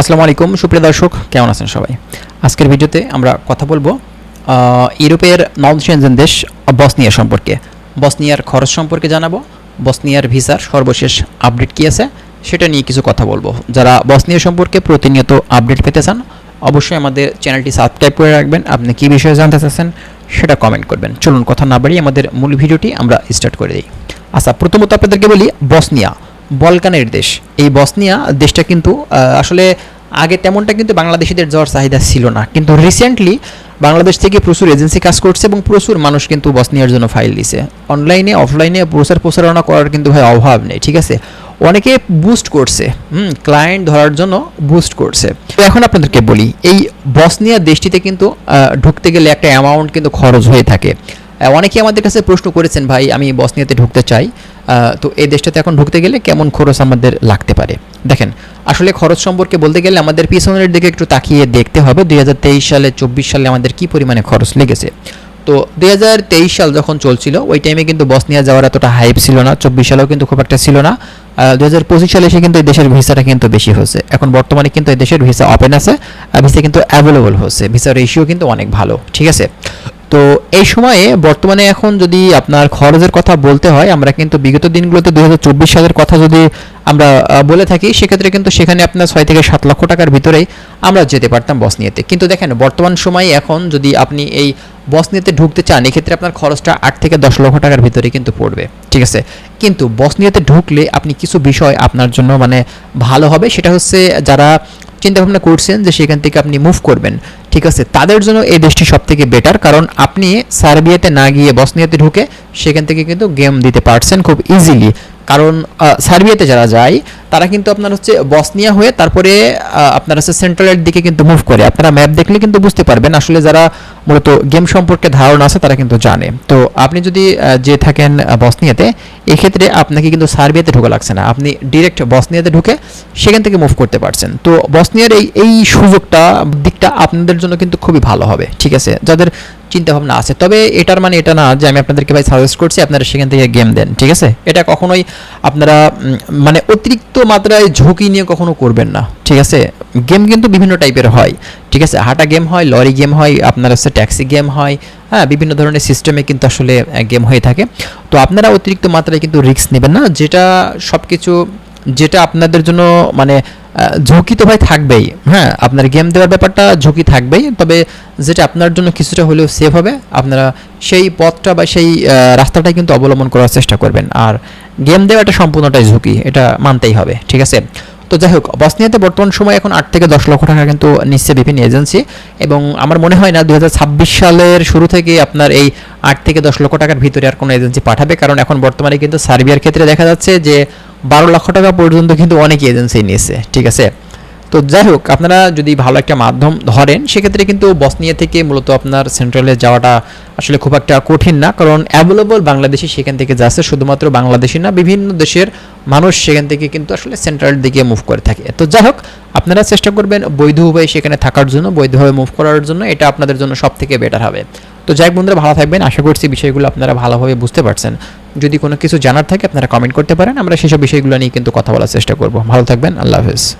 আসসালামু আলাইকুম, সুপ্রিয় দর্শক, কেমন আছেন সবাই? আজকের ভিডিওতে আমরা কথা বলব ইউরোপের নন সেনজেন দেশ বসনিয়া সম্পর্কে। বসনিয়ার খরচ সম্পর্কে জানাব, বসনিয়ার ভিসার সর্বশেষ আপডেট কী আছে সেটা নিয়ে কিছু কথা বলব। যারা বসনিয়া সম্পর্কে প্রতিনিয়ত আপডেট পেতে চান, অবশ্যই আমাদের চ্যানেলটি সাবস্ক্রাইব করে রাখবেন। আপনি কী বিষয়ে জানতে চাচ্ছেন সেটা কমেন্ট করবেন। চলুন কথা না বাড়িয়ে আমাদের মূল ভিডিওটি আমরা স্টার্ট করে দিই। আচ্ছা প্রথমত আপনাদেরকে বলি, বসনিয়া। বলকানের দেশ। এই বসনিয়া দেশটা কিন্তু আসলে আগে তেমনটা কিন্তু বাংলাদেশিদের যাওয়ার চাহিদা ছিল না। কিন্তু রিসেন্টলি বাংলাদেশ থেকে প্রচুর এজেন্সি কাজ করছে এবং প্রচুর মানুষ কিন্তু বসনিয়ার জন্য ফাইল দিছে। অনলাইনে অফলাইনে প্রচার প্রচারণা করার কিন্তু ভাই অভাব নেই, ঠিক আছে? অনেকে বুস্ট করছে, হুম ক্লায়েন্ট ধরার জন্য বুস্ট করছে। তো এখন আপনাদেরকে বলি, এই বসনিয়া দেশটিতে কিন্তু ঢুকতে গেলে একটা অ্যামাউন্ট কিন্তু খরচ হয়ে থাকে। অনেকে আমাদের কাছে প্রশ্ন করেছেন, ভাই, আমি বসনিয়াতে ঢুকতে চাই। তো এই দেশটাতে এখন ঢুকতে গেলে কেমন খরচ আমাদের লাগতে পারে? দেখেন, আসলে খরচ সম্পর্কে বলতে গেলে আমাদের পিছনের দিকে একটু তাকিয়ে দেখতে হবে দুই হাজার তেইশ সালে, চব্বিশ সালে আমাদের কি পরিমাণে খরচ লেগেছে। তো দুই হাজার তেইশ সাল যখন চলছিল, ওই টাইমে কিন্তু বসনিয়া যাওয়ার এতটা হাইপ ছিল না, চব্বিশ সালেও কিন্তু খুব একটা ছিল না। দু পঁচিশ সালে এসে কিন্তু এই দেশের ভিসাটা কিন্তু বেশি হয়েছে। এখন বর্তমানে কিন্তু এই দেশের ভিসা ওপেন আছে, আর ভিসা কিন্তু অ্যাভেলেবল হচ্ছে। ভিসা রেশিও কিন্তু অনেক ভালো, ঠিক আছে? তো এই সময়ে বর্তমানে এখন যদি আপনার খরচের কথা বলতে হয়, আমরা কিন্তু বিগত দিনগুলোতে দুই হাজার চব্বিশ সালের কথা যদি আমরা বলে থাকি, সেক্ষেত্রে কিন্তু সেখানে আপনার ছয় থেকে সাত লক্ষ টাকার ভিতরেই আমরা যেতে পারতাম বসনিয়াতে। কিন্তু দেখেন, বর্তমান সময়ে এখন যদি আপনি এই বসনিয়াতে ঢুকতে চান, এক্ষেত্রে আপনার খরচটা আট থেকে দশ লক্ষ টাকার ভিতরে কিন্তু পড়বে, ঠিক আছে? কিন্তু বসনিয়াতে ঢুকলে আপনি কিছু বিষয় আপনার জন্য মানে ভালো হবে, সেটা হচ্ছে যারা চিন্তা ভাবনা করছেন যে সেখান থেকে আপনি মুভ করবেন, ঠিক আছে? তাদের জন্য এই দেশটি সব থেকে বেটার কারণ আপনি সার্বিয়াতে না গিয়ে বসনিয়াতে ঢুকে সেখান থেকে কিন্তু গেম দিতে পারছেন খুব ইজিলি কারণ সার্বিয়াতে যারা যায় তারা কিন্তু আপনার হচ্ছে বসনিয়া হয়ে তারপরে আপনার হচ্ছে সেন্ট্রালের দিকে কিন্তু মুভ করে। আপনারা ম্যাপ দেখলে কিন্তু বুঝতে পারবেন আসলে যারা মূলত গেম সম্পর্কে ধারণা আছে তারা কিন্তু জানে। তো আপনি যদি যে থাকেন বসনিয়াতে, এক্ষেত্রে আপনাকে কিন্তু সার্বিয়াতে ঢোকা লাগছে না। আপনি ডিরেক্ট বসনিয়াতে ঢুকে সেখান থেকে মুভ করতে পারছেন। তো বসনিয়ার এই এই সুযোগটা, দিকটা আপনাদের জন্য কিন্তু খুবই ভালো হবে, ঠিক আছে? যাদের চিন্তা ভাবনা আছে। তবে এটার মানে এটা না যে আমি আপনাদেরকে ভাই সাজেস্ট করছি, আপনারা সেখান থেকে গেম দেন, ঠিক আছে? এটা কখনোই আপনারা মানে অতিরিক্ত মাত্রায় ঝুঁকি নিয়ে কখনো করবেন না। ঠিক আছে? গেম কিন্তু বিভিন্ন টাইপের হয়। ঠিক আছে? হাঁটা গেম হয়, লরি গেম হয়, আপনার হচ্ছে ট্যাক্সি গেম হয় হ্যাঁ বিভিন্ন ধরনের সিস্টেমে কিন্তু আসলে গেম হয়ে থাকে। তো আপনারা অতিরিক্ত মাত্রায় কিন্তু রিস্ক নেবেন না। যেটা সব কিছু যেটা আপনাদের জন্য মানে ঝুঁকি তো ভাই থাকবেই। হ্যাঁ আপনার গেম দেওয়ার ব্যাপারটা ঝুঁকি থাকবেই, তবে যেটা আপনার জন্য কিছুটা হলেও সেফ হবে, আপনারা সেই পথটা বা সেই রাস্তাটাই কিন্তু অবলম্বন করার চেষ্টা করবেন। আর গেম দেওয়াটা সম্পূর্ণটাই ঝুঁকি, এটা মানতেই হবে, ঠিক আছে? তো যাই হোক, বসনিয়াতে বর্তমান সময় এখন আট থেকে দশ লক্ষ টাকা কিন্তু নিচ্ছে বিভিন্ন এজেন্সি এবং আমার মনে হয় না দু হাজার ছাব্বিশ সালের শুরু থেকে আপনার এই আট থেকে দশ লক্ষ টাকার ভিতরে আর কোনো এজেন্সি পাঠাবে, কারণ এখন বর্তমানে কিন্তু সার্বিয়ার ক্ষেত্রে দেখা যাচ্ছে যে বারো লক্ষ টাকা পর্যন্ত কিন্তু অনেক এজেন্সি নিয়েছে, ঠিক আছে? তো যাই হোক আপনারা যদি ভালো একটা মাধ্যম ধরেন, সেক্ষেত্রে কিন্তু বসনিয়া থেকে মূলত আপনার সেন্ট্রালে যাওয়াটা আসলে খুব একটা কঠিন না, কারণ অ্যাভেলেবল বাংলাদেশি সেখান থেকে যাচ্ছে, শুধুমাত্র বাংলাদেশি না, বিভিন্ন দেশের মানুষ সেখান থেকে কিন্তু আসলে সেন্ট্রালের দিকে মুভ করে থাকে। তো যাই হোক আপনারা চেষ্টা করবেন বৈধভাবে সেখানে থাকার জন্য, বৈধভাবে মুভ করার জন্য, এটা আপনাদের জন্য সব থেকে বেটার হবে। তো যাই বন্ধুরা, ভালো থাকবেন। আশা করছি বিষয়গুলো আপনারা ভালোভাবে বুঝতে পারছেন। যদি কোনো কিছু জানার থাকে আপনারা কমেন্ট করতে পারেন। আমরা সেসব বিষয়গুলো নিয়ে কিন্তু কথা বলার চেষ্টা করব। ভালো থাকবেন। আল্লাহ হাফেজ।